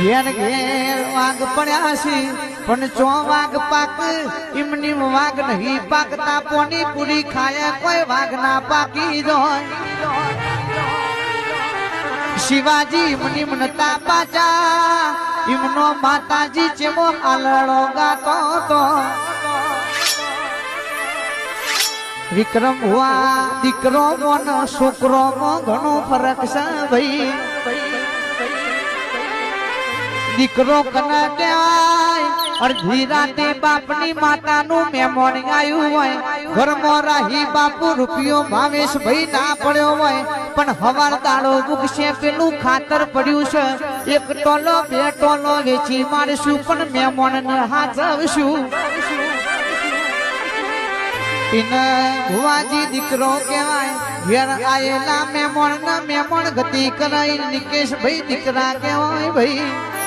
ઘેર ઘેર વાઘ પડ્યા છે. પણ ચો વાઘ પાક? ઇમની વાઘ નહીં પાકતા, પોની પૂરી ખાય કોઈ વાઘ ના પાકી જોય શિવાજી મુનિ મનતા પાચા ઇમનો માતાજી ચેમો આલડો ગાતો તો વિક્રમ હુઆ દીકરો મોન, છોકરો મો ઘણો ફરક છે ભાઈ. દીકરો કના કહેવાય? અડધી રાતે બાપની માતાનું મહેમાન આવ્યું હોય. ઘરમાં રાહી બાપુ રૂપિયો ભાવેશ ભાઈ ના પડ્યો હોય. પણ હવાર દાડો ઉગશે પેલું ખાતર પડ્યું છે. એક ટોલો, બે ટોલો વેચી મારશું, પણ મહેમાન ને હાચવશું. એને ભુવાજી દીકરો કહેવાય, ઘેર આયેલા મેમણ ના મેમણ ગતિ કરાય નિકેશ ભાઈ દીકરા કહેવાય, ભાઈ